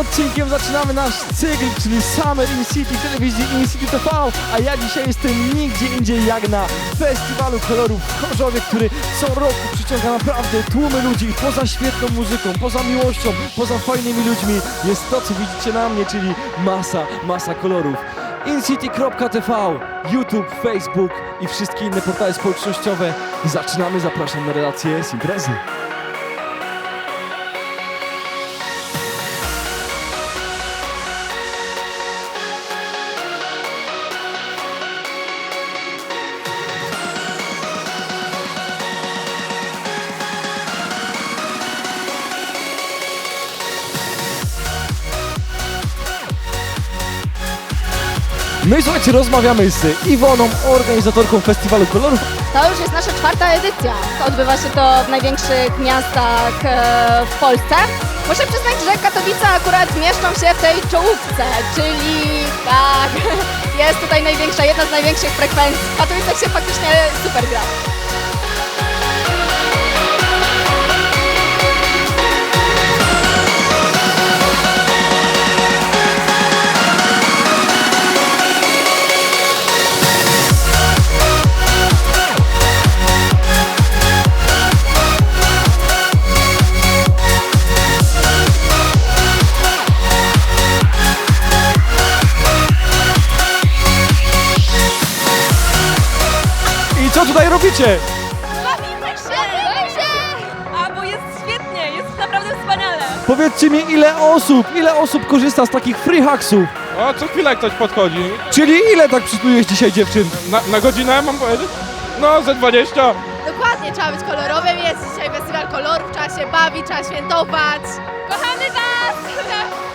Odcinkiem zaczynamy nasz cykl, czyli Summer in City telewizji In City TV, a ja dzisiaj jestem nigdzie indziej jak na Festiwalu Kolorów w Chorzowie, który co roku przyciąga naprawdę tłumy ludzi poza świetną muzyką, poza miłością, poza fajnymi ludźmi jest to, co widzicie na mnie, czyli masa, masa kolorów. InCity.tv, YouTube, Facebook i wszystkie inne portale społecznościowe. Zaczynamy, zapraszam na relacje z imprezy. No i słuchajcie, rozmawiamy z Iwoną, organizatorką Festiwalu Kolorów. To już jest nasza czwarta edycja. Odbywa się to w największych miastach e, w Polsce. Muszę przyznać, że Katowice akurat mieszczą się w tej czołówce, czyli tak, jest tutaj największa, jedna z największych frekwencji. W Katowicach się faktycznie super gra. Tutaj robicie? Bawimy się! Bawimy się! A, bo jest świetnie, jest naprawdę wspaniale. Powiedzcie mi, ile osób, ile osób korzysta z takich free hacksów? O, co chwilę ktoś podchodzi. Czyli ile tak przysłujesz dzisiaj dziewczyn? Na, na godzinę mam powiedzieć? No, ze 20. Dokładnie, trzeba być kolorowym, jest dzisiaj festiwal kolorów, trzeba się bawić, trzeba świętować. Kochamy Was!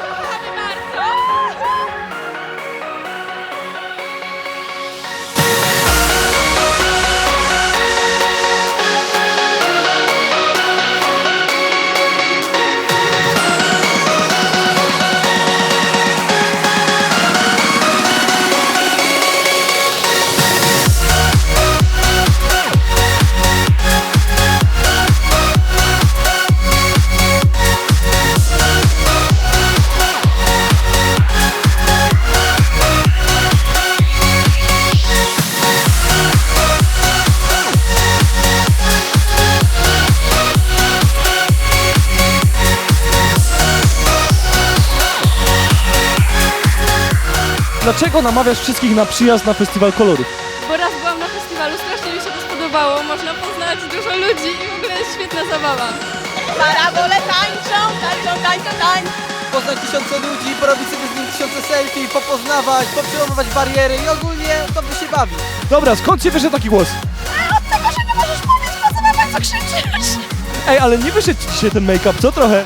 Dlaczego namawiasz wszystkich na przyjazd na Festiwal Kolorów? Bo raz byłam na festiwalu, strasznie mi się to spodobało. Można poznać dużo ludzi i w ogóle jest świetna zabawa. Parabole tańczą, tańczą, tańczą, tańczą. poznać tysiące ludzi, porobić sobie z nimi tysiące selfie, popoznawać, poprzełamywać bariery i ogólnie dobrze się bawić. Dobra, skąd się wyszedł taki głos? Od tego, że nie możesz powiedzieć, po co na bardzo krzyczysz. Ej, ale nie wyszedł ci dzisiaj ten make-up, co trochę?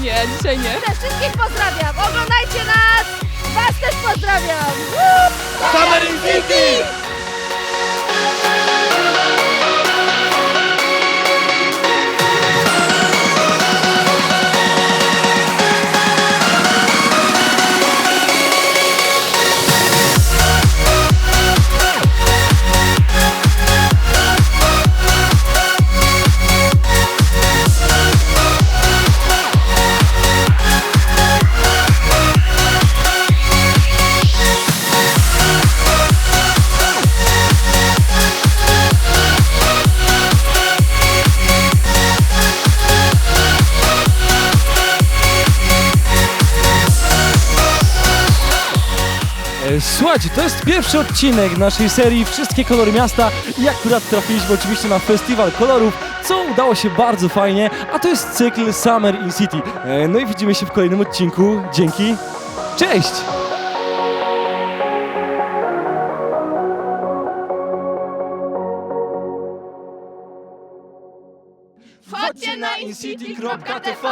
Nie, dzisiaj nie. Wszystkich pozdrawiam, oglądajcie nas, was też pozdrawiam. Summer in City! Słuchajcie, to jest pierwszy odcinek naszej serii Wszystkie kolory miasta i akurat trafiliśmy oczywiście na Festiwal Kolorów, co udało się bardzo fajnie, a to jest cykl Summer in City. E, No i widzimy się w kolejnym odcinku. Dzięki. Cześć! Wchodźcie na incity.tv